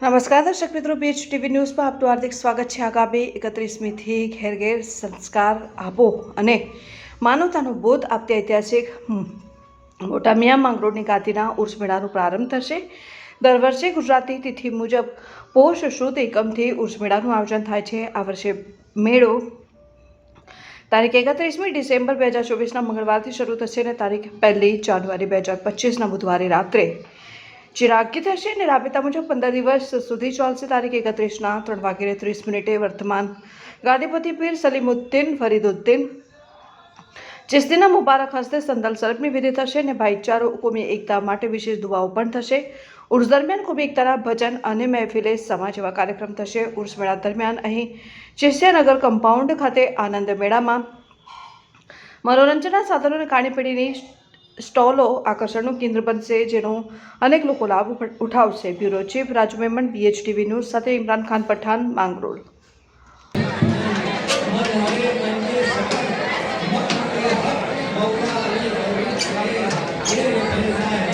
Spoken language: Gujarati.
નમસ્કાર, દર્શક મિત્રો બીચ ટીવી ન્યૂઝમાં આપનું હાર્દિક સ્વાગત છે. આગામી એકત્રીસમીથી ઘેર ઘેર સંસ્કાર આપો અને માનવતાનો બોધ આપતી ઐતિહાસિક મોટા મિયા માંગરોળની ગાદીના ઉર્સ મેળાનો પ્રારંભ થશે. દર વર્ષે ગુજરાતી તિથિ મુજબ પોષ શુદ્ધ એકમથી ઉર્સ મેળાનું આયોજન થાય છે. આ વર્ષે મેળો તારીખ એકત્રીસમી ડિસેમ્બર બે હજાર ચોવીસના મંગળવારથી શરૂ થશે અને તારીખ પહેલી જાન્યુઆરી બે હજાર પચીસના બુધવારે રાત્રે ચિરાગી થશે અને રાબેતા મુજબ પંદર દિવસ સુધી ચાલશે તારીખ એકત્રીસના ત્રણ વાગ્યે ત્રીસ મિનિટે વર્તમાન. ગાદીપતિ પીર સલીમુદ્દીન ફરીદુદ્દીન. ચિસ્તીના મુબારક હસ્તે સંદલ સરપની વિધિ થશે અને ભાઈચારો કોમી એકતા માટે વિશેષ દુઆઓ પણ થશે. ઉર્સ દરમિયાન કોમી એકતાના ભજન અને મહેફિલે સમા જેવા કાર્યક્રમ થશે. ઉર્સ મેળા દરમિયાન અહીં ચિસ્તિયાનગર કમ્પાઉન્ડ ખાતે આનંદ મેળામાં મનોરંજનના સાધનો અને ખાણીપીણીની સ્ટોલો આકર્ષણનું કેન્દ્ર બનશે, જેનો અનેક લોકો લાભ ઉઠાવશે bureau chief Raju Memon BHTV news સાથે ઇમરાન ખાન પઠાણ, માંગરોળ Yeah.